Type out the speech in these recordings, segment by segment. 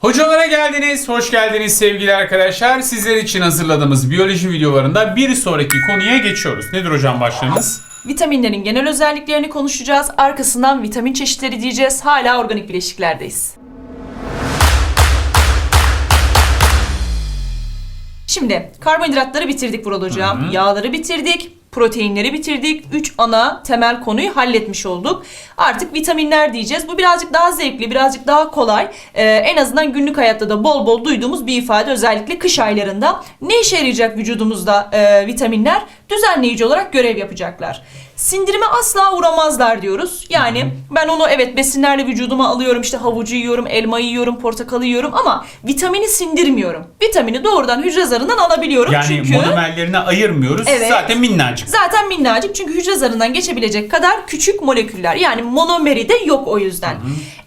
Hocalara geldiniz, hoş geldiniz sevgili arkadaşlar. Sizler için hazırladığımız biyoloji videolarında bir sonraki konuya geçiyoruz. Nedir hocam başlığımız? Vitaminlerin genel özelliklerini konuşacağız. Arkasından vitamin çeşitleri diyeceğiz. Hala organik bileşiklerdeyiz. Şimdi karbonhidratları bitirdik Vural Hocam. Yağları bitirdik. Proteinleri bitirdik. 3 ana temel konuyu halletmiş olduk. Artık vitaminler diyeceğiz. Bu birazcık daha zevkli, birazcık daha kolay. Ee, en azından günlük hayatta da bol bol duyduğumuz bir ifade. Özellikle kış aylarında. Ne işe yarayacak vücudumuzda e, vitaminler? Düzenleyici olarak görev yapacaklar. Sindirime asla uğramazlar diyoruz. Yani ben onu evet besinlerle vücuduma alıyorum. İşte havucu yiyorum, elmayı yiyorum, portakalı yiyorum ama vitamini sindirmiyorum. Vitamini doğrudan hücre zarından alabiliyorum. Yani çünkü monomerlerine ayırmıyoruz. Evet. Zaten minnacık. zaten minnacık çünkü hücre zarından geçebilecek kadar küçük moleküller. Yani monomeri de yok o yüzden.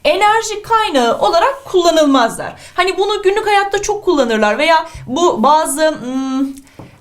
Enerji kaynağı olarak kullanılmazlar. Hani bunu günlük hayatta çok kullanırlar veya bu bazı hmm,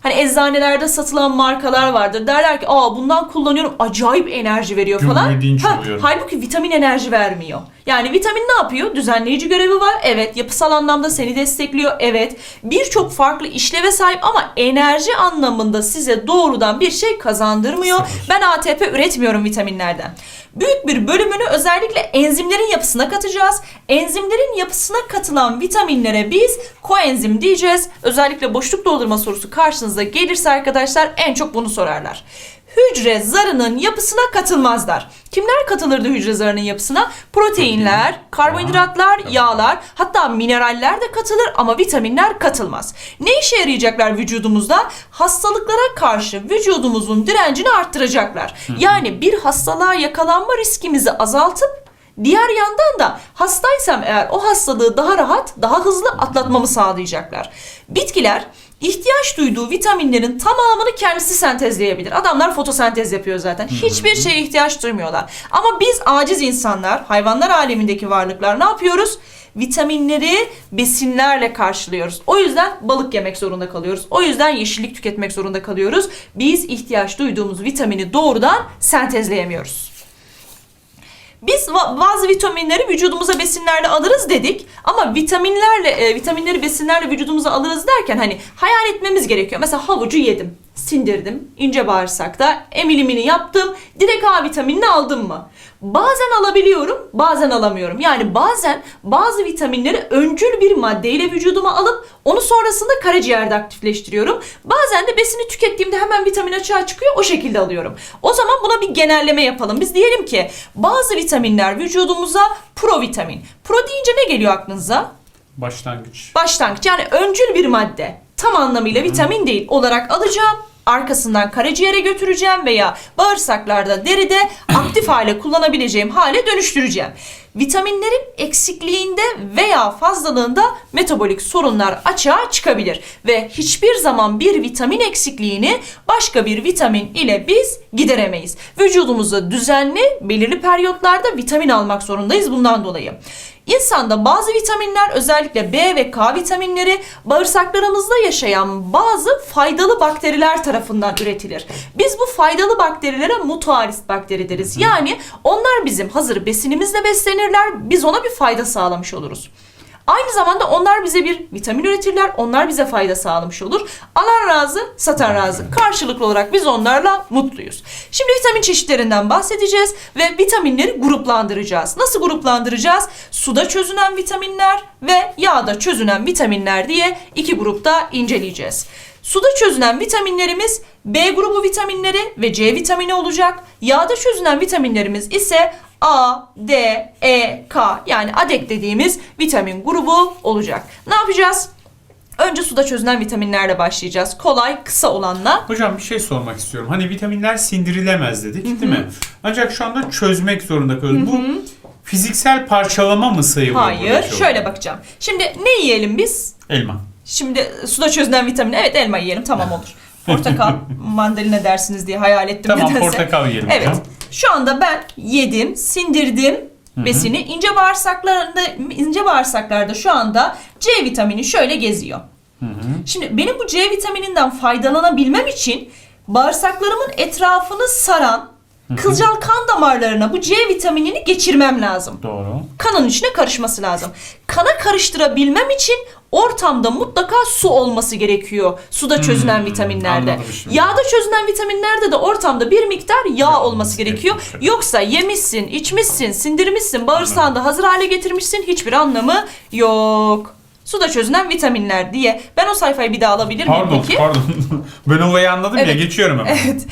Hani eczanelerde satılan markalar vardır. Derler ki aa bundan kullanıyorum acayip enerji veriyor falan. Gümrüdinç Ha, oluyorum. halbuki vitamin enerji vermiyor. Yani vitamin ne yapıyor? Düzenleyici görevi var. Evet. Yapısal anlamda seni destekliyor. Evet. Birçok farklı işleve sahip ama enerji anlamında size doğrudan bir şey kazandırmıyor. Ben ATP üretmiyorum vitaminlerden. Büyük bir bölümünü özellikle enzimlerin yapısına katacağız. Enzimlerin yapısına katılan vitaminlere biz koenzim diyeceğiz. Özellikle boşluk doldurma sorusu karşınıza gelirse arkadaşlar en çok bunu sorarlar. Hücre zarının yapısına katılmazlar. Kimler katılırdı hücre zarının yapısına? Proteinler, karbonhidratlar, yağlar, hatta mineraller de katılır ama vitaminler katılmaz. Ne işe yarayacaklar vücudumuzda? Hastalıklara karşı vücudumuzun direncini arttıracaklar. Yani bir hastalığa yakalanma riskimizi azaltıp Diğer yandan da hastaysam eğer o hastalığı daha rahat, daha hızlı atlatmamı sağlayacaklar. Bitkiler ihtiyaç duyduğu vitaminlerin tamamını kendisi sentezleyebilir. Adamlar fotosentez yapıyor zaten. Hiçbir şeye ihtiyaç duymuyorlar. Ama biz aciz insanlar, hayvanlar alemindeki varlıklar ne yapıyoruz? Vitaminleri besinlerle karşılıyoruz. O yüzden balık yemek zorunda kalıyoruz. O yüzden yeşillik tüketmek zorunda kalıyoruz. Biz ihtiyaç duyduğumuz vitamini doğrudan sentezleyemiyoruz. Biz bazı vitaminleri vücudumuza besinlerle alırız dedik ama vitaminlerle e, vitaminleri besinlerle vücudumuza alırız derken hani hayal etmemiz gerekiyor. Mesela havucu yedim, sindirdim, ince bağırsakta emilimini yaptım. Direkt A vitaminini aldım mı? Bazen alabiliyorum, bazen alamıyorum. Yani bazen bazı vitaminleri öncül bir maddeyle vücuduma alıp onu sonrasında karaciğerde aktifleştiriyorum. Bazen de besini tükettiğimde hemen vitamin açığa çıkıyor, o şekilde alıyorum. O zaman buna bir genelleme yapalım. Biz diyelim ki bazı vitaminler vücudumuza provitamin. Pro deyince ne geliyor aklınıza? Başlangıç. Başlangıç yani öncül bir madde. Tam anlamıyla vitamin değil olarak alacağım. Arkasından karaciğere götüreceğim veya bağırsaklarda, deride aktif hale kullanabileceğim hale dönüştüreceğim. Vitaminlerin eksikliğinde veya fazlalığında metabolik sorunlar açığa çıkabilir ve hiçbir zaman bir vitamin eksikliğini başka bir vitamin ile biz gideremeyiz. Vücudumuzda düzenli belirli periyotlarda vitamin almak zorundayız bundan dolayı. İnsanda bazı vitaminler özellikle B ve K vitaminleri bağırsaklarımızda yaşayan bazı faydalı bakteriler tarafından üretilir. Biz bu faydalı bakterilere mutualist bakteri deriz. Yani onlar bizim hazır besinimizle beslenirler. Biz ona bir fayda sağlamış oluruz. Aynı zamanda onlar bize bir vitamin üretirler. Onlar bize fayda sağlamış olur. Alan razı, satan razı. Karşılıklı olarak biz onlarla mutluyuz. Şimdi vitamin çeşitlerinden bahsedeceğiz ve vitaminleri gruplandıracağız. Nasıl gruplandıracağız? Suda çözünen vitaminler ve yağda çözünen vitaminler diye iki grupta inceleyeceğiz. Suda çözünen vitaminlerimiz B grubu vitaminleri ve C vitamini olacak. Yağda çözünen vitaminlerimiz ise A, D, E, K yani ADEK dediğimiz vitamin grubu olacak. Ne yapacağız? Önce suda çözünen vitaminlerle başlayacağız. Kolay, kısa olanla. Hocam bir şey sormak istiyorum. Hani vitaminler sindirilemez dedik değil mi? Ancak şu anda çözmek zorunda kalıyoruz. Bu fiziksel parçalama mı sayılıyor? Hayır, şöyle bakacağım. Şimdi ne yiyelim biz? Elma. Şimdi suda çözünen vitamin. Evet elma yiyelim tamam olur. Portakal, mandalina dersiniz diye hayal ettim Tamam nedense. portakal yiyelim Evet. hocam. Şu anda ben yedim, sindirdim besini. İnce bağırsaklarında ince bağırsaklarda şu anda C vitamini şöyle geziyor. Şimdi benim bu C vitamininden faydalanabilmem için bağırsaklarımın etrafını saran Kılcal kan damarlarına bu C vitaminini geçirmem lazım. Doğru. Kanın içine karışması lazım. Kana karıştırabilmem için ortamda mutlaka su olması gerekiyor. Suda çözünen Hmm, vitaminlerde. anladım şimdi. Yağda çözünen vitaminlerde de ortamda bir miktar yağ olması olması gerekiyor. gerekiyor. Yoksa yemişsin, içmişsin, sindirmişsin, bağırsağında hazır hale getirmişsin hiçbir anlamı yok. Suda çözünen vitaminler diye. Ben o sayfayı bir daha alabilir miyim Pardon, peki? pardon. ben olayı anladım ya Evet. geçiyorum hemen. Evet.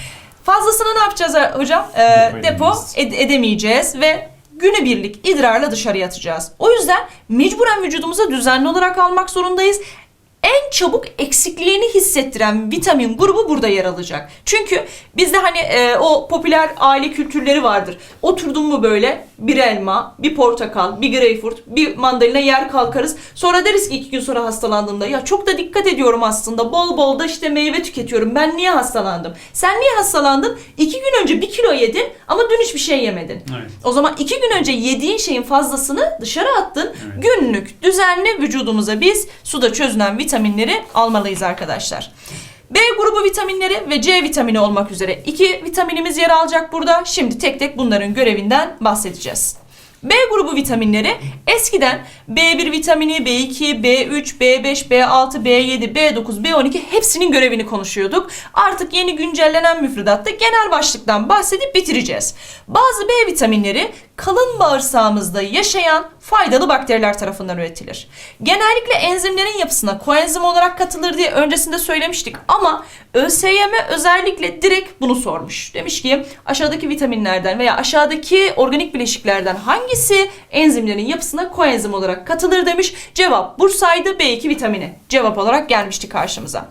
Fazlasını ne yapacağız hocam? Ee, Depo ed- edemeyeceğiz ve günübirlik idrarla dışarıya atacağız. O yüzden mecburen vücudumuza düzenli olarak almak zorundayız. En çabuk eksikliğini hissettiren vitamin grubu burada yer alacak. Çünkü bizde hani e, o popüler aile kültürleri vardır. Oturdun mu böyle bir elma, bir portakal, bir greyfurt, bir mandalina yer kalkarız. Sonra deriz ki iki gün sonra hastalandığımda ya çok da dikkat ediyorum aslında. Bol bol da işte meyve tüketiyorum. Ben niye hastalandım? Sen niye hastalandın? İki gün önce bir kilo yedin ama dün hiçbir şey yemedin. Evet. O zaman iki gün önce yediğin şeyin fazlasını dışarı attın. Evet. Günlük, düzenli vücudumuza biz suda çözünen vitaminleri almalıyız arkadaşlar. B grubu vitaminleri ve C vitamini olmak üzere iki vitaminimiz yer alacak burada. Şimdi tek tek bunların görevinden bahsedeceğiz. B grubu vitaminleri eskiden B1 vitamini, B2, B3, B5, B6, B7, B9, B12 hepsinin görevini konuşuyorduk. Artık yeni güncellenen müfredatta genel başlıktan bahsedip bitireceğiz. Bazı B vitaminleri kalın bağırsağımızda yaşayan faydalı bakteriler tarafından üretilir. Genellikle enzimlerin yapısına koenzim olarak katılır diye öncesinde söylemiştik ama ÖSYM özellikle direkt bunu sormuş. Demiş ki aşağıdaki vitaminlerden veya aşağıdaki organik bileşiklerden hangisi enzimlerin yapısına koenzim olarak katılır demiş. Cevap Bursa'ydı B2 vitamini. Cevap olarak gelmişti karşımıza.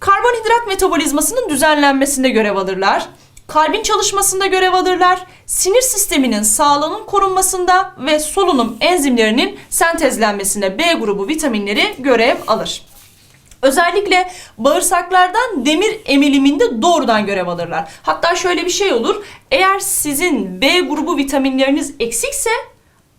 Karbonhidrat metabolizmasının düzenlenmesinde görev alırlar. Kalbin çalışmasında görev alırlar. Sinir sisteminin sağlığının korunmasında ve solunum enzimlerinin sentezlenmesinde B grubu vitaminleri görev alır. Özellikle bağırsaklardan demir emiliminde doğrudan görev alırlar. Hatta şöyle bir şey olur. Eğer sizin B grubu vitaminleriniz eksikse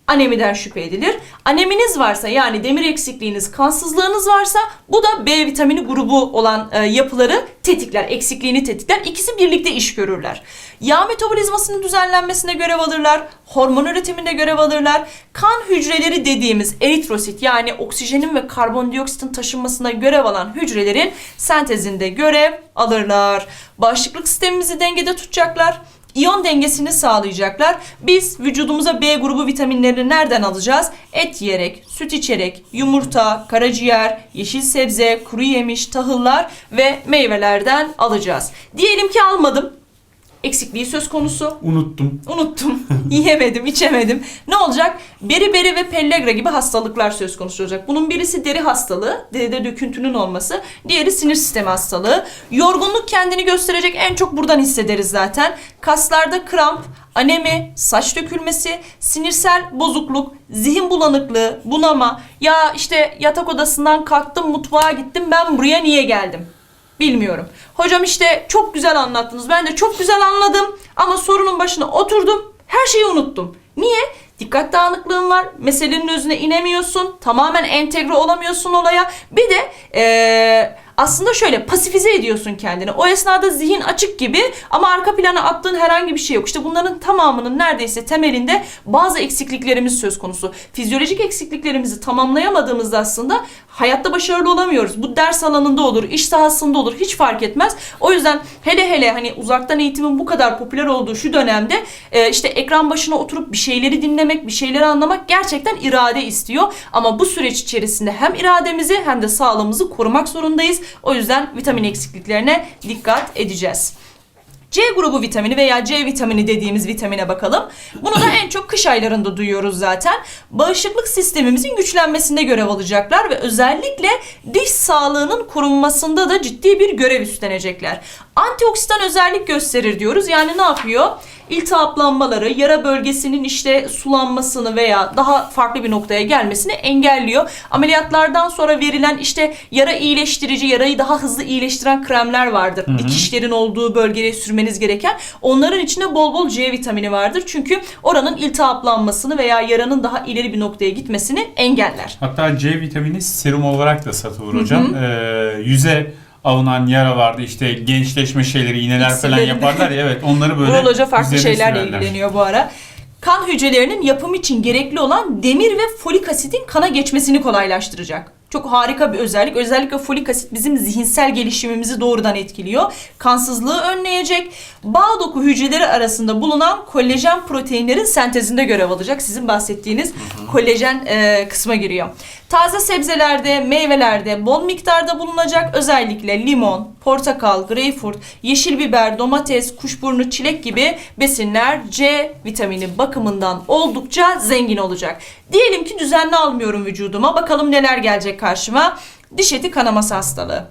anemiden şüphe edilir. Aneminiz varsa yani demir eksikliğiniz, kansızlığınız varsa bu da B vitamini grubu olan e, yapıları tetikler, eksikliğini tetikler. İkisi birlikte iş görürler. Yağ metabolizmasının düzenlenmesine görev alırlar, hormon üretiminde görev alırlar. Kan hücreleri dediğimiz eritrosit yani oksijenin ve karbondioksitin taşınmasına görev alan hücrelerin sentezinde görev alırlar. Bağışıklık sistemimizi dengede tutacaklar. İyon dengesini sağlayacaklar. Biz vücudumuza B grubu vitaminlerini nereden alacağız? Et yiyerek, süt içerek, yumurta, karaciğer, yeşil sebze, kuru yemiş, tahıllar ve meyvelerden alacağız. Diyelim ki almadım. Eksikliği söz konusu. Unuttum. Unuttum. Yiyemedim, içemedim. Ne olacak? Beriberi ve pellagra gibi hastalıklar söz konusu olacak. Bunun birisi deri hastalığı, deride döküntünün olması. Diğeri sinir sistemi hastalığı. Yorgunluk kendini gösterecek en çok buradan hissederiz zaten. Kaslarda kramp, anemi, saç dökülmesi, sinirsel bozukluk, zihin bulanıklığı, bunama. Ya işte yatak odasından kalktım, mutfağa gittim, ben buraya niye geldim? Bilmiyorum. Hocam işte çok güzel anlattınız. Ben de çok güzel anladım ama sorunun başına oturdum. Her şeyi unuttum. Niye? Dikkat dağınıklığın var. Meselenin özüne inemiyorsun. Tamamen entegre olamıyorsun olaya. Bir de eee, aslında şöyle pasifize ediyorsun kendini. O esnada zihin açık gibi ama arka plana attığın herhangi bir şey yok. İşte bunların tamamının neredeyse temelinde bazı eksikliklerimiz söz konusu. Fizyolojik eksikliklerimizi tamamlayamadığımızda aslında hayatta başarılı olamıyoruz. Bu ders alanında olur, iş sahasında olur hiç fark etmez. O yüzden hele hele hani uzaktan eğitimin bu kadar popüler olduğu şu dönemde e, işte ekran başına oturup bir şeyleri dinlemek, bir şeyleri anlamak gerçekten irade istiyor. Ama bu süreç içerisinde hem irademizi hem de sağlığımızı korumak zorundayız. O yüzden vitamin eksikliklerine dikkat edeceğiz. C grubu vitamini veya C vitamini dediğimiz vitamine bakalım. Bunu da en çok kış aylarında duyuyoruz zaten. Bağışıklık sistemimizin güçlenmesinde görev alacaklar ve özellikle diş sağlığının korunmasında da ciddi bir görev üstlenecekler. Antioksidan özellik gösterir diyoruz. Yani ne yapıyor? İltihaplanmaları, yara bölgesinin işte sulanmasını veya daha farklı bir noktaya gelmesini engelliyor. Ameliyatlardan sonra verilen işte yara iyileştirici, yarayı daha hızlı iyileştiren kremler vardır. Dikişlerin olduğu bölgeye sürmeniz gereken. Onların içinde bol bol C vitamini vardır. Çünkü oranın iltihaplanmasını veya yaranın daha ileri bir noktaya gitmesini engeller. Hatta C vitamini serum olarak da satılır hocam. Ee, yüze avunan yaralarda işte gençleşme şeyleri, iğneler falan yaparlar ya evet onları böyle Vural Hoca farklı üzerine şeylerle sürerler. ilgileniyor bu ara. Kan hücrelerinin yapım için gerekli olan demir ve folik asitin kana geçmesini kolaylaştıracak. Çok harika bir özellik. Özellikle folik asit bizim zihinsel gelişimimizi doğrudan etkiliyor. Kansızlığı önleyecek. Bağ doku hücreleri arasında bulunan kolajen proteinlerin sentezinde görev alacak. Sizin bahsettiğiniz kolajen e, kısma giriyor. Taze sebzelerde, meyvelerde bol miktarda bulunacak. Özellikle limon, portakal, greyfurt, yeşil biber, domates, kuşburnu, çilek gibi besinler C vitamini bakımından oldukça zengin olacak. Diyelim ki düzenli almıyorum vücuduma. Bakalım neler gelecek karşıma. Diş eti kanaması hastalığı.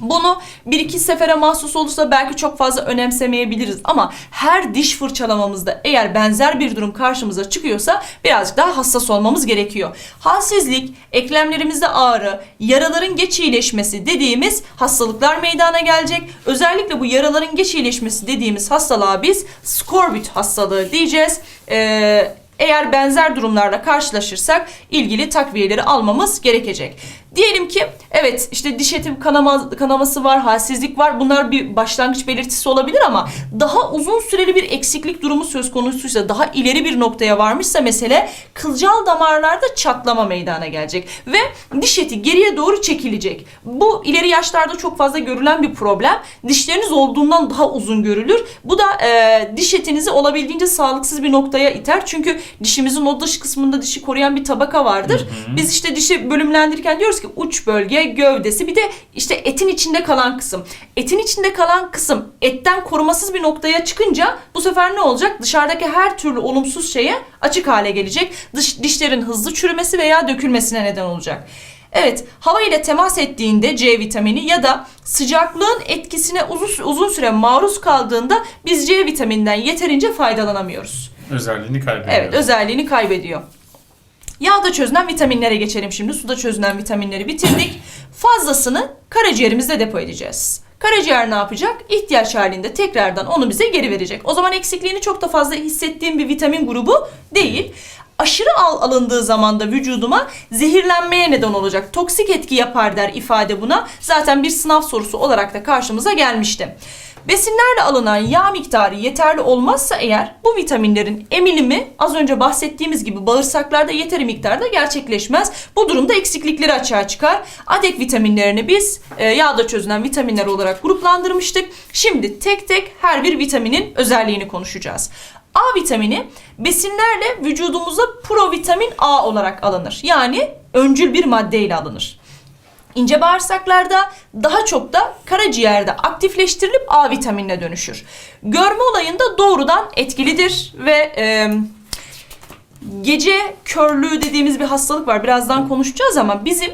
Bunu bir iki sefere mahsus olursa belki çok fazla önemsemeyebiliriz ama her diş fırçalamamızda eğer benzer bir durum karşımıza çıkıyorsa birazcık daha hassas olmamız gerekiyor. Halsizlik, eklemlerimizde ağrı, yaraların geç iyileşmesi dediğimiz hastalıklar meydana gelecek. Özellikle bu yaraların geç iyileşmesi dediğimiz hastalığa biz skorbut hastalığı diyeceğiz. Ee, eğer benzer durumlarla karşılaşırsak ilgili takviyeleri almamız gerekecek. Diyelim ki evet işte diş eti kanama, kanaması var, halsizlik var. Bunlar bir başlangıç belirtisi olabilir ama daha uzun süreli bir eksiklik durumu söz konusuysa, daha ileri bir noktaya varmışsa mesele kılcal damarlarda çatlama meydana gelecek ve diş eti geriye doğru çekilecek. Bu ileri yaşlarda çok fazla görülen bir problem. Dişleriniz olduğundan daha uzun görülür. Bu da e, diş etinizi olabildiğince sağlıksız bir noktaya iter. Çünkü dişimizin o dış kısmında dişi koruyan bir tabaka vardır. Biz işte dişi bölümlendirirken diyoruz ki uç bölge, gövdesi bir de işte etin içinde kalan kısım. Etin içinde kalan kısım etten korumasız bir noktaya çıkınca bu sefer ne olacak? Dışarıdaki her türlü olumsuz şeye açık hale gelecek. Dış, dişlerin hızlı çürümesi veya dökülmesine neden olacak. Evet, hava ile temas ettiğinde C vitamini ya da sıcaklığın etkisine uzun, uzun süre maruz kaldığında biz C vitamininden yeterince faydalanamıyoruz. Özelliğini kaybediyor. Evet, özelliğini kaybediyor. Yağda çözünen vitaminlere geçelim şimdi. Suda çözünen vitaminleri bitirdik. Fazlasını karaciğerimizde depo edeceğiz. Karaciğer ne yapacak? İhtiyaç halinde tekrardan onu bize geri verecek. O zaman eksikliğini çok da fazla hissettiğim bir vitamin grubu değil. Aşırı al alındığı zaman da vücuduma zehirlenmeye neden olacak. Toksik etki yapar der ifade buna. Zaten bir sınav sorusu olarak da karşımıza gelmişti. Besinlerle alınan yağ miktarı yeterli olmazsa eğer bu vitaminlerin emilimi az önce bahsettiğimiz gibi bağırsaklarda yeteri miktarda gerçekleşmez. Bu durumda eksiklikleri açığa çıkar. Adek vitaminlerini biz e, yağda çözünen vitaminler olarak gruplandırmıştık. Şimdi tek tek her bir vitaminin özelliğini konuşacağız. A vitamini besinlerle vücudumuza provitamin A olarak alınır. Yani öncül bir maddeyle alınır. İnce bağırsaklarda daha çok da karaciğerde aktifleştirilip A vitaminine dönüşür. Görme olayında doğrudan etkilidir ve e, gece körlüğü dediğimiz bir hastalık var. Birazdan konuşacağız ama bizim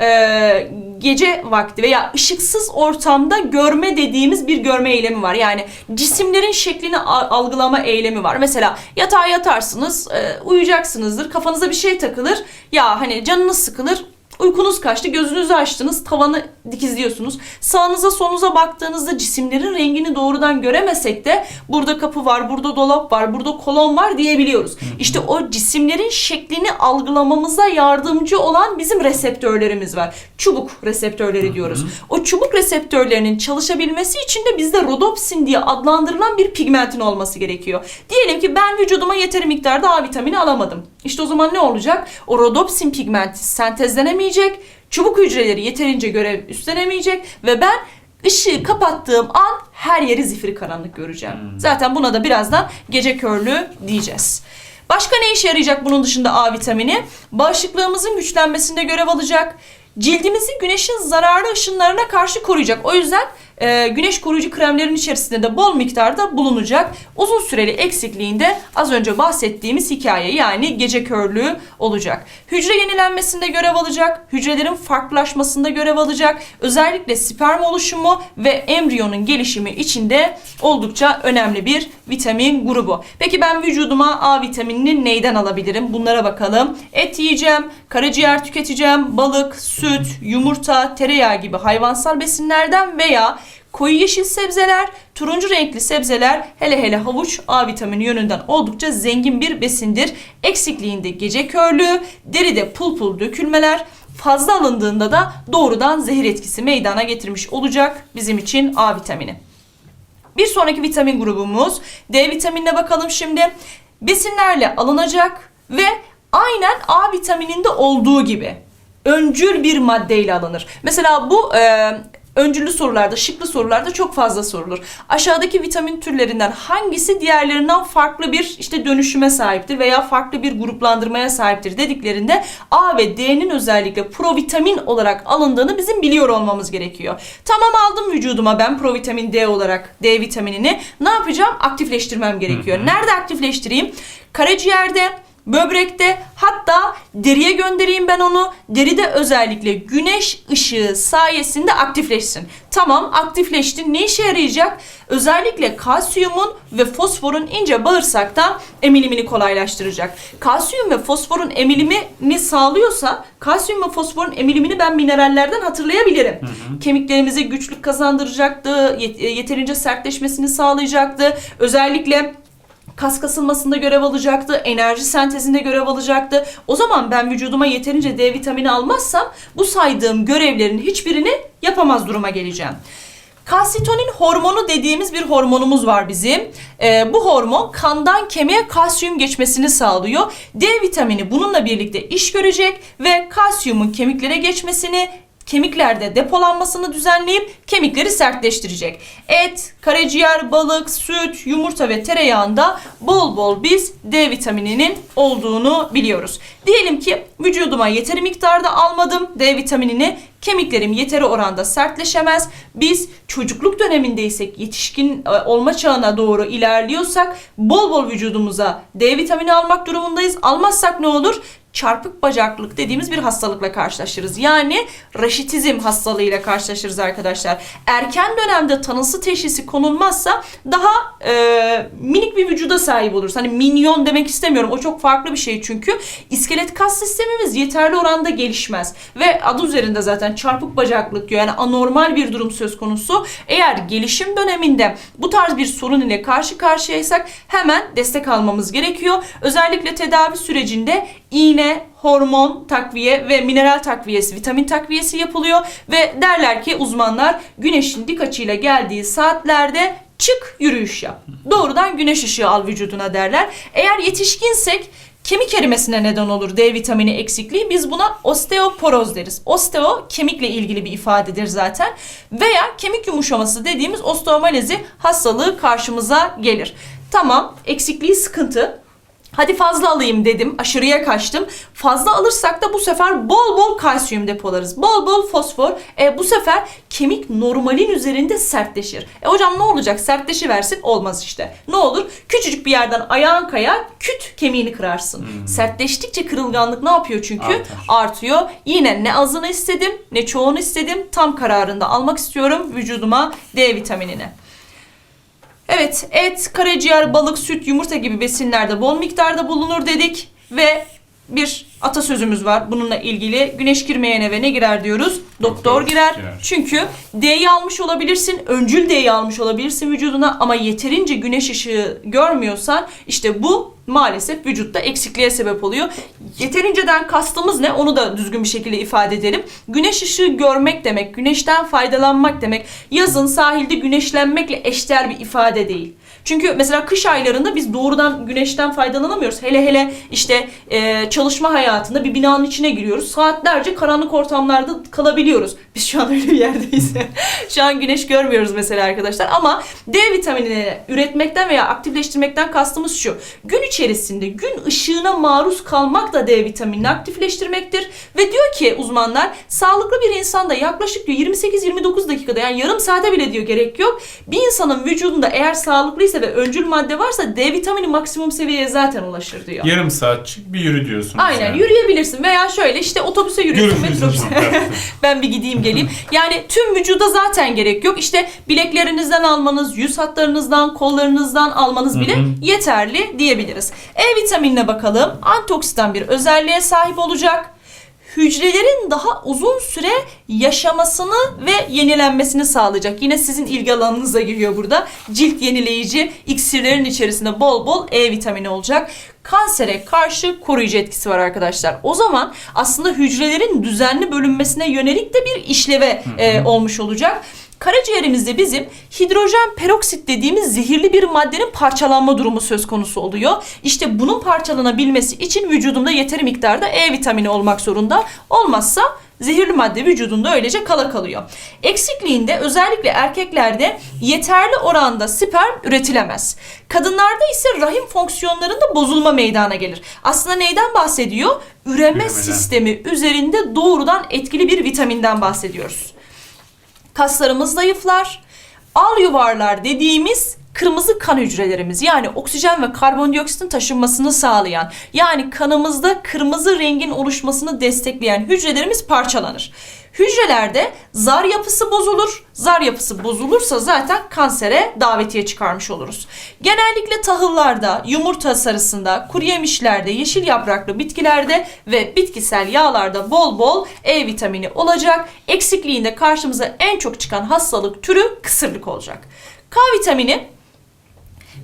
e, gece vakti veya ışıksız ortamda görme dediğimiz bir görme eylemi var. Yani cisimlerin şeklini algılama eylemi var. Mesela yatağa yatarsınız, e, uyuyacaksınızdır, kafanıza bir şey takılır. Ya hani canınız sıkılır, Uykunuz kaçtı, gözünüzü açtınız, tavanı dikizliyorsunuz. Sağınıza solunuza baktığınızda cisimlerin rengini doğrudan göremesek de burada kapı var, burada dolap var, burada kolon var diyebiliyoruz. İşte o cisimlerin şeklini algılamamıza yardımcı olan bizim reseptörlerimiz var. Çubuk reseptörleri diyoruz. O çubuk reseptörlerinin çalışabilmesi için de bizde rodopsin diye adlandırılan bir pigmentin olması gerekiyor. Diyelim ki ben vücuduma yeteri miktarda A vitamini alamadım. İşte o zaman ne olacak? O rodopsin pigmenti sentezlenemeyecek, çubuk hücreleri yeterince görev üstlenemeyecek ve ben ışığı kapattığım an her yeri zifiri karanlık göreceğim. Zaten buna da birazdan gece körlüğü diyeceğiz. Başka ne işe yarayacak bunun dışında A vitamini? Bağışıklığımızın güçlenmesinde görev alacak. Cildimizi güneşin zararlı ışınlarına karşı koruyacak. O yüzden e, güneş koruyucu kremlerin içerisinde de bol miktarda bulunacak. Uzun süreli eksikliğinde az önce bahsettiğimiz hikaye yani gece körlüğü olacak. Hücre yenilenmesinde görev alacak. Hücrelerin farklılaşmasında görev alacak. Özellikle sperm oluşumu ve embriyonun gelişimi içinde oldukça önemli bir vitamin grubu. Peki ben vücuduma A vitaminini neyden alabilirim? Bunlara bakalım. Et yiyeceğim, karaciğer tüketeceğim, balık, süt, yumurta, tereyağı gibi hayvansal besinlerden veya koyu yeşil sebzeler, turuncu renkli sebzeler, hele hele havuç A vitamini yönünden oldukça zengin bir besindir. Eksikliğinde gece körlüğü, deride pul pul dökülmeler, Fazla alındığında da doğrudan zehir etkisi meydana getirmiş olacak bizim için A vitamini. Bir sonraki vitamin grubumuz D vitaminine bakalım şimdi. Besinlerle alınacak ve aynen A vitamininde olduğu gibi öncül bir maddeyle alınır. Mesela bu e, öncüllü sorularda, şıklı sorularda çok fazla sorulur. Aşağıdaki vitamin türlerinden hangisi diğerlerinden farklı bir işte dönüşüme sahiptir veya farklı bir gruplandırmaya sahiptir dediklerinde A ve D'nin özellikle provitamin olarak alındığını bizim biliyor olmamız gerekiyor. Tamam aldım vücuduma ben provitamin D olarak D vitaminini. Ne yapacağım? Aktifleştirmem gerekiyor. Nerede aktifleştireyim? Karaciğerde, böbrekte hatta deriye göndereyim ben onu. Deride özellikle güneş ışığı sayesinde aktifleşsin. Tamam aktifleşti. Ne işe yarayacak? Özellikle kalsiyumun ve fosforun ince bağırsaktan emilimini kolaylaştıracak. Kalsiyum ve fosforun emilimini sağlıyorsa kalsiyum ve fosforun emilimini ben minerallerden hatırlayabilirim. Kemiklerimize güçlük kazandıracaktı, yet- yeterince sertleşmesini sağlayacaktı. Özellikle kas kasılmasında görev alacaktı, enerji sentezinde görev alacaktı. O zaman ben vücuduma yeterince D vitamini almazsam bu saydığım görevlerin hiçbirini yapamaz duruma geleceğim. Kalsitonin hormonu dediğimiz bir hormonumuz var bizim. Ee, bu hormon kandan kemiğe kalsiyum geçmesini sağlıyor. D vitamini bununla birlikte iş görecek ve kalsiyumun kemiklere geçmesini, kemiklerde depolanmasını düzenleyip kemikleri sertleştirecek. Et, karaciğer, balık, süt, yumurta ve tereyağında bol bol biz D vitamininin olduğunu biliyoruz. Diyelim ki vücuduma yeteri miktarda almadım D vitaminini. Kemiklerim yeteri oranda sertleşemez. Biz çocukluk dönemindeysek, yetişkin e, olma çağına doğru ilerliyorsak bol bol vücudumuza D vitamini almak durumundayız. Almazsak ne olur? Çarpık bacaklık dediğimiz bir hastalıkla karşılaşırız. Yani raşitizm hastalığıyla karşılaşırız arkadaşlar. Erken dönemde tanısı teşhisi konulmazsa daha e, minik bir vücuda sahip oluruz. Hani minyon demek istemiyorum. O çok farklı bir şey çünkü. iskelet kas sistemimiz yeterli oranda gelişmez. Ve adı üzerinde zaten çarpık bacaklık diyor. Yani anormal bir durum söz konusu. Eğer gelişim döneminde bu tarz bir sorun ile karşı karşıyaysak hemen destek almamız gerekiyor. Özellikle tedavi sürecinde iğne, hormon takviye ve mineral takviyesi, vitamin takviyesi yapılıyor ve derler ki uzmanlar güneşin dik açıyla geldiği saatlerde çık yürüyüş yap. Doğrudan güneş ışığı al vücuduna derler. Eğer yetişkinsek kemik erimesine neden olur D vitamini eksikliği. Biz buna osteoporoz deriz. Osteo kemikle ilgili bir ifadedir zaten. Veya kemik yumuşaması dediğimiz osteomalezi hastalığı karşımıza gelir. Tamam eksikliği sıkıntı. Hadi fazla alayım dedim. Aşırıya kaçtım. Fazla alırsak da bu sefer bol bol kalsiyum depolarız. Bol bol fosfor. E, bu sefer kemik normalin üzerinde sertleşir. E hocam ne olacak? Sertleşiversin. Olmaz işte. Ne olur? Küçücük bir yerden ayağın kayar. Küt kemiğini kırarsın. Sertleştikçe kırılganlık ne yapıyor çünkü? Artar. Artıyor. Yine ne azını istedim ne çoğunu istedim. Tam kararında almak istiyorum vücuduma D vitaminini. Evet, et, karaciğer, balık, süt, yumurta gibi besinlerde bol miktarda bulunur dedik ve bir atasözümüz var bununla ilgili. Güneş girmeyen eve ne girer diyoruz? Doktor, Doktor girer. girer. Çünkü D'yi almış olabilirsin, öncül D'yi almış olabilirsin vücuduna ama yeterince güneş ışığı görmüyorsan işte bu maalesef vücutta eksikliğe sebep oluyor. Yeterinceden kastımız ne? Onu da düzgün bir şekilde ifade edelim. Güneş ışığı görmek demek, güneşten faydalanmak demek. Yazın sahilde güneşlenmekle eşdeğer bir ifade değil. Çünkü mesela kış aylarında biz doğrudan güneşten faydalanamıyoruz. Hele hele işte e, çalışma hayatında bir binanın içine giriyoruz. Saatlerce karanlık ortamlarda kalabiliyoruz. Biz şu an öyle bir yerdeyiz. şu an güneş görmüyoruz mesela arkadaşlar. Ama D vitaminini üretmekten veya aktifleştirmekten kastımız şu. Gün içerisinde gün ışığına maruz kalmak da D vitaminini aktifleştirmektir. Ve diyor ki uzmanlar sağlıklı bir insanda yaklaşık diyor 28-29 dakikada yani yarım saate bile diyor gerek yok. Bir insanın vücudunda eğer sağlıklıysa ve öncül madde varsa D vitamini maksimum seviyeye zaten ulaşır diyor. Yarım saat çık bir yürü diyorsunuz. Aynen yani. Yürüyebilirsin veya şöyle işte otobüse yürüyorsun Görüşürüz metrobüse. hocam. ben bir gideyim geleyim. Yani tüm vücuda zaten gerek yok. İşte bileklerinizden almanız, yüz hatlarınızdan, kollarınızdan almanız bile Hı hı. yeterli diyebiliriz. E vitaminine bakalım. Antioksidan bir özelliğe sahip olacak. Hücrelerin daha uzun süre yaşamasını ve yenilenmesini sağlayacak. Yine sizin ilgi alanınıza giriyor burada. Cilt yenileyici iksirlerin içerisinde bol bol E vitamini olacak. Kansere karşı koruyucu etkisi var arkadaşlar. O zaman aslında hücrelerin düzenli bölünmesine yönelik de bir işleve e, olmuş olacak. Karaciğerimizde bizim hidrojen peroksit dediğimiz zehirli bir maddenin parçalanma durumu söz konusu oluyor. İşte bunun parçalanabilmesi için vücudumda yeteri miktarda E vitamini olmak zorunda. Olmazsa zehirli madde vücudunda öylece kala kalıyor. Eksikliğinde özellikle erkeklerde yeterli oranda sperm üretilemez. Kadınlarda ise rahim fonksiyonlarında bozulma meydana gelir. Aslında neyden bahsediyor? Üreme Üremeden. sistemi üzerinde doğrudan etkili bir vitaminden bahsediyoruz kaslarımız zayıflar. Al yuvarlar dediğimiz kırmızı kan hücrelerimiz yani oksijen ve karbondioksitin taşınmasını sağlayan yani kanımızda kırmızı rengin oluşmasını destekleyen hücrelerimiz parçalanır. Hücrelerde zar yapısı bozulur. Zar yapısı bozulursa zaten kansere davetiye çıkarmış oluruz. Genellikle tahıllarda, yumurta sarısında, kuru yemişlerde, yeşil yapraklı bitkilerde ve bitkisel yağlarda bol bol E vitamini olacak. Eksikliğinde karşımıza en çok çıkan hastalık türü kısırlık olacak. K vitamini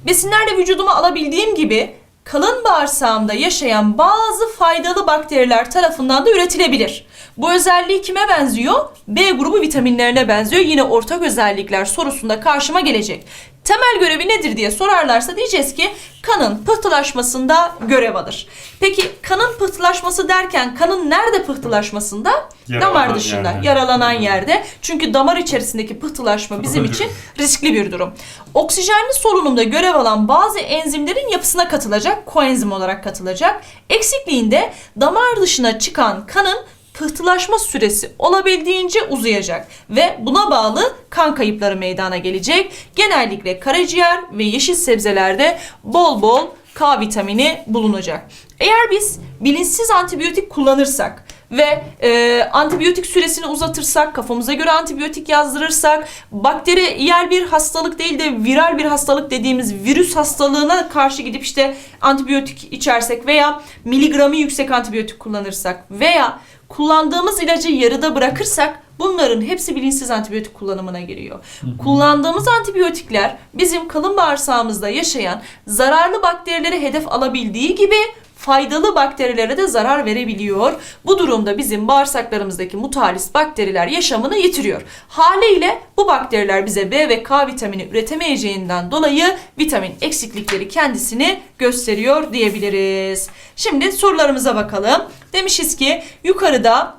besinlerle vücuduma alabildiğim gibi kalın bağırsağımda yaşayan bazı faydalı bakteriler tarafından da üretilebilir. Bu özelliği kime benziyor? B grubu vitaminlerine benziyor. Yine ortak özellikler sorusunda karşıma gelecek. Temel görevi nedir diye sorarlarsa diyeceğiz ki kanın pıhtılaşmasında görev alır. Peki kanın pıhtılaşması derken kanın nerede pıhtılaşmasında? Yaralanan Damar dışında, yerde. yaralanan yerde. Çünkü damar içerisindeki pıhtılaşma bizim için riskli bir durum. Oksijenli solunumda görev alan bazı enzimlerin yapısına katılacak, koenzim olarak katılacak. Eksikliğinde damar dışına çıkan kanın pıhtılaşma süresi olabildiğince uzayacak ve buna bağlı kan kayıpları meydana gelecek. Genellikle karaciğer ve yeşil sebzelerde bol bol K vitamini bulunacak. Eğer biz bilinçsiz antibiyotik kullanırsak ve e, antibiyotik süresini uzatırsak, kafamıza göre antibiyotik yazdırırsak, bakteri yer bir hastalık değil de viral bir hastalık dediğimiz virüs hastalığına karşı gidip işte antibiyotik içersek veya miligramı yüksek antibiyotik kullanırsak veya kullandığımız ilacı yarıda bırakırsak bunların hepsi bilinçsiz antibiyotik kullanımına giriyor. Kullandığımız antibiyotikler bizim kalın bağırsağımızda yaşayan zararlı bakterileri hedef alabildiği gibi faydalı bakterilere de zarar verebiliyor. Bu durumda bizim bağırsaklarımızdaki mutalis bakteriler yaşamını yitiriyor. Haliyle bu bakteriler bize B ve K vitamini üretemeyeceğinden dolayı vitamin eksiklikleri kendisini gösteriyor diyebiliriz. Şimdi sorularımıza bakalım. Demişiz ki yukarıda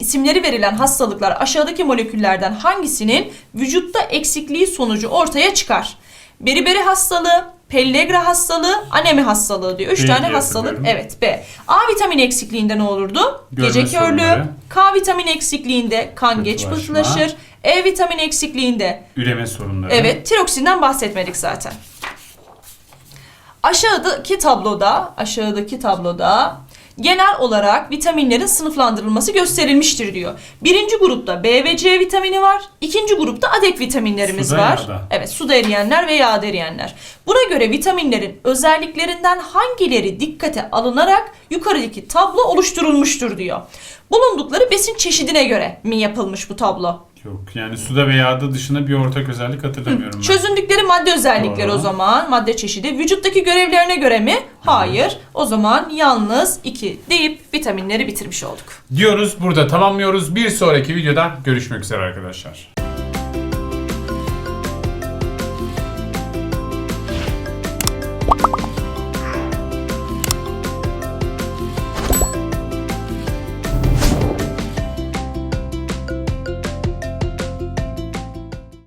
isimleri verilen hastalıklar aşağıdaki moleküllerden hangisinin vücutta eksikliği sonucu ortaya çıkar? Beriberi hastalığı, Pellegra hastalığı, anemi hastalığı diyor. Üç B tane hastalık. Evet B. A vitamini eksikliğinde ne olurdu? Görme Gece körlüğü. sorunları. K vitamini eksikliğinde kan geç pıhtılaşır. E vitamini eksikliğinde Üreme sorunları. Evet, tiroksinden bahsetmedik zaten. Aşağıdaki tabloda, aşağıdaki tabloda genel olarak vitaminlerin sınıflandırılması gösterilmiştir diyor. Birinci grupta B ve C vitamini var. İkinci grupta adek vitaminlerimiz Suda, var. yağda. Evet, suda eriyenler ve yağda eriyenler. Buna göre vitaminlerin özelliklerinden hangileri dikkate alınarak yukarıdaki tablo oluşturulmuştur diyor. Bulundukları besin çeşidine göre mi yapılmış bu tablo? Yok yani suda ve yağda dışında bir ortak özellik hatırlamıyorum ben. Çözündükleri madde özellikleri Doğru. o zaman, madde çeşidi. Vücuttaki görevlerine göre mi? Hayır. O zaman yalnız 2 deyip vitaminleri bitirmiş olduk. Diyoruz burada tamamlıyoruz. Bir sonraki videoda görüşmek üzere arkadaşlar.